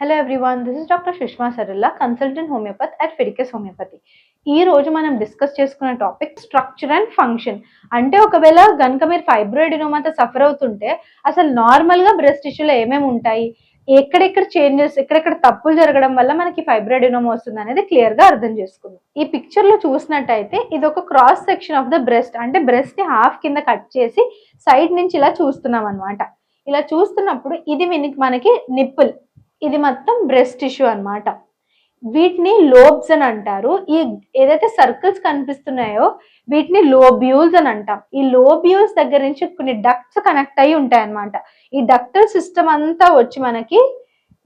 Hello everyone this is doctor Sushma Saralla consultant homeopathy at Fiticus homeopathy ఈ రోజు మనం discuss చేసుకునే topic structure and function అంటే ఒకవేళ కనుక మీరు ఫైబ్రోయిడినోమాతో సఫర్ అవుతుంటే అసలు నార్మల్గా బ్రెస్ట్ టిష్యూలో ఏమేమి ఉంటాయి? ఎక్కడెక్కడ చేంజెస్ ఎక్కడెక్కడ తప్పులు జరగడం వల్ల మనకి ఫైబ్రోయిడినోమా వస్తుంది అనేది క్లియర్గా అర్థం చేసుకుందాం. ఈ పిక్చర్లో చూసినట్టయితే ఇది ఒక cross section of the breast అంటే బ్రెస్ట్ని హాఫ్ కింద కట్ చేసి సైడ్ నుంచి ఇలా చూస్తున్నాం అన్నమాట. ఇలా చూస్తున్నప్పుడు ఇది మనకి నిప్పుల్ ఇది మొత్తం బ్రెస్ట్ టిష్యూ అన్నమాట. వీటిని లోబ్స్ అని అంటారు. ఈ ఏదైతే సర్కిల్స్ కనిపిస్తున్నాయో వీటిని లోబ్యూల్స్ అని అంటాం. ఈ లోబ్యూల్స్ దగ్గర నుంచి కొన్ని డక్ట్స్ కనెక్ట్ అయి ఉంటాయి అన్నమాట. ఈ డక్టల్ సిస్టమ్ అంతా వచ్చి మనకి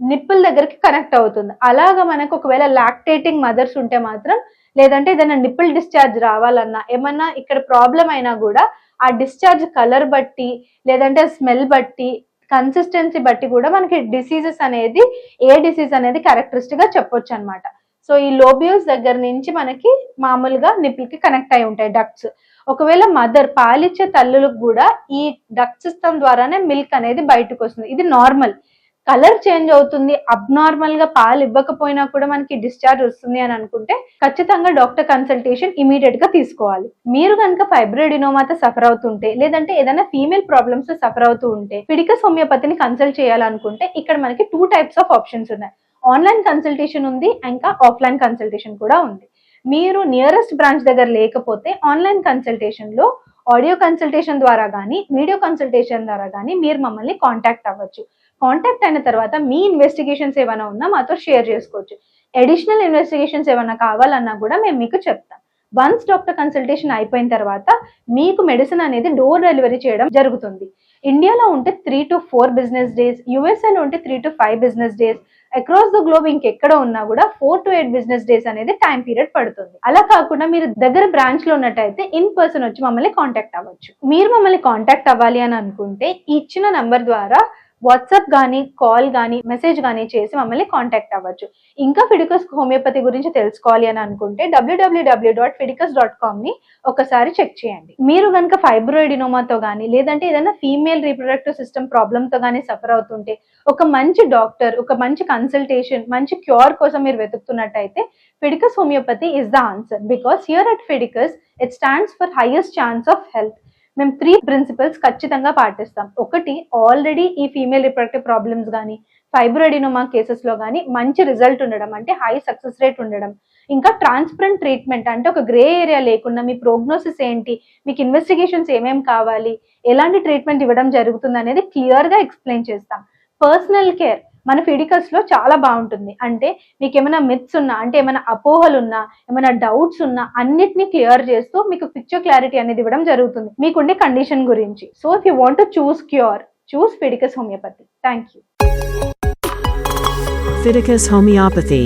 నిప్పుల దగ్గరికి కనెక్ట్ అవుతుంది. అలాగా మనకు ఒకవేళ లాక్టేటింగ్ మదర్స్ ఉంటే మాత్రం లేదంటే ఏదైనా నిప్పుల్ డిశ్చార్జ్ రావాలన్నా ఏమన్నా ఇక్కడ ప్రాబ్లం అయినా కూడా ఆ డిశ్చార్జ్ కలర్ బట్టి లేదంటే స్మెల్ బట్టి కన్సిస్టెన్సీ బట్టి కూడా మనకి డిసీజెస్ అనేది ఏ డిసీజ్ అనేది క్యారెక్టరిస్టిక్గా చెప్పొచ్చు అనమాట సో ఈ లోబియోస్ దగ్గర నుంచి మనకి మామూలుగా నిప్పుల్కి కనెక్ట్ అయి ఉంటాయి డక్ట్స్ ఒకవేళ మదర్ పాలిచ్చే తల్లులకు కూడా ఈ డక్ట్ సిస్టమ్ ద్వారానే మిల్క్ అనేది బయటకు వస్తుంది. ఇది నార్మల్ కలర్ చేంజ్ అవుతుంది అబ్నార్మల్గా పాలు ఇవ్వకపోయినా కూడా మనకి డిశ్చార్జ్ వస్తుంది అని అనుకుంటే ఖచ్చితంగా డాక్టర్ కన్సల్టేషన్ ఇమీడియట్గా తీసుకోవాలి. మీరు కనుక ఫైబ్రాయిడ్ ఇనోమాతో సఫర్ అవుతుంటే లేదంటే ఏదైనా ఫీమేల్ ప్రాబ్లమ్స్ సఫర్ అవుతూ ఉంటే ఫిడికస్ హోమియోపతిని కన్సల్ట్ చేయాలనుకుంటే ఇక్కడ మనకి టూ టైప్స్ ఆఫ్ ఆప్షన్స్ ఉన్నాయి. ఆన్లైన్ కన్సల్టేషన్ ఉంది ఇంకా ఆఫ్లైన్ కన్సల్టేషన్ కూడా ఉంది. మీరు నియరెస్ట్ బ్రాంచ్ దగ్గర లేకపోతే ఆన్లైన్ కన్సల్టేషన్లో ఆడియో కన్సల్టేషన్ ద్వారా కానీ వీడియో కన్సల్టేషన్ ద్వారా కానీ మీరు మమ్మల్ని కాంటాక్ట్ అవ్వచ్చు. కాంటాక్ట్ అయిన తర్వాత మీ ఇన్వెస్టిగేషన్స్ ఏమైనా ఉన్నా మాతో షేర్ చేసుకోవచ్చు. అడిషనల్ ఇన్వెస్టిగేషన్స్ ఏమైనా కావాలన్నా కూడా మేము మీకు చెప్తాం. వన్స్ డాక్టర్ కన్సల్టేషన్ అయిపోయిన తర్వాత మీకు మెడిసిన్ అనేది డోర్ డెలివరీ చేయడం జరుగుతుంది. ఇండియాలో ఉంటే three to four business days యుఎస్ఏలో ఉంటే three to five business days across the globe ఇంకెక్కడ ఉన్నా కూడా four to eight business days అనేది టైం పీరియడ్ పడుతుంది. అలా కాకుండా మీరు దగ్గర బ్రాంచ్లో ఉన్నట్టయితే ఇన్ పర్సన్ వచ్చి మమ్మల్ని కాంటాక్ట్ అవ్వచ్చు. మీరు మమ్మల్ని కాంటాక్ట్ అవ్వాలి అని అనుకుంటే ఇచ్చిన నంబర్ ద్వారా వాట్సాప్ కానీ కాల్ కానీ మెసేజ్ కానీ చేసి మమ్మల్ని కాంటాక్ట్ అవ్వచ్చు. ఇంకా ఫిడికస్ హోమియోపతి గురించి తెలుసుకోవాలి అని అనుకుంటే డబ్ల్యూడబ్ల్యూడబ్ల్యూ డాట్ ఫిడికస్ డాట్ కామ్ని ఒకసారి చెక్ చేయండి. మీరు కనుక ఫైబ్రోయిడినోమాతో కానీ లేదంటే ఏదైనా ఫీమేల్ రీప్రొడక్టివ్ సిస్టమ్ ప్రాబ్లమ్తో కానీ సఫర్ అవుతుంటే ఒక మంచి డాక్టర్ ఒక మంచి కన్సల్టేషన్ మంచి క్యూర్ కోసం మీరు వెతుకుతున్నట్టయితే Fiticus homeopathy is the answer. Because here at Fiticus it stands for highest chance of health. మేము త్రీ ప్రిన్సిపల్స్ ఖచ్చితంగా పాటిస్తాం. ఒకటి ఆల్రెడీ ఈ ఫీమేల్ రిప్రొడక్టివ్ ప్రాబ్లమ్స్ కానీ ఫైబ్రోడినోమా కేసెస్లో కానీ మంచి రిజల్ట్ ఉండడం అంటే హై సక్సెస్ రేట్ ఉండడం. ఇంకా ట్రాన్స్పరెంట్ ట్రీట్మెంట్ అంటే ఒక గ్రే ఏరియా లేకుండా మీ ప్రోగ్నోసిస్ ఏంటి మీకు ఇన్వెస్టిగేషన్స్ ఏమేం కావాలి ఎలాంటి ట్రీట్మెంట్ ఇవ్వడం జరుగుతుంది అనేది క్లియర్గా ఎక్స్ప్లెయిన్ చేస్తాం. పర్సనల్ కేర్ మన ఫిడికల్స్లో చాలా బాగుంటుంది. అంటే మీకు ఏమైనా మిత్స్ ఉన్నా అంటే ఏమైనా అపోహలు ఉన్నా ఏమైనా డౌట్స్ ఉన్నా అన్నిటిని క్లియర్ చేస్తూ మీకు పిక్చర్ క్లారిటీ అనేది ఇవ్వడం జరుగుతుంది. మీకుండే కండిషన్ గురించి. So if you want choose cure choose Fiticus homeopathy thank you Fiticus Homeopathy.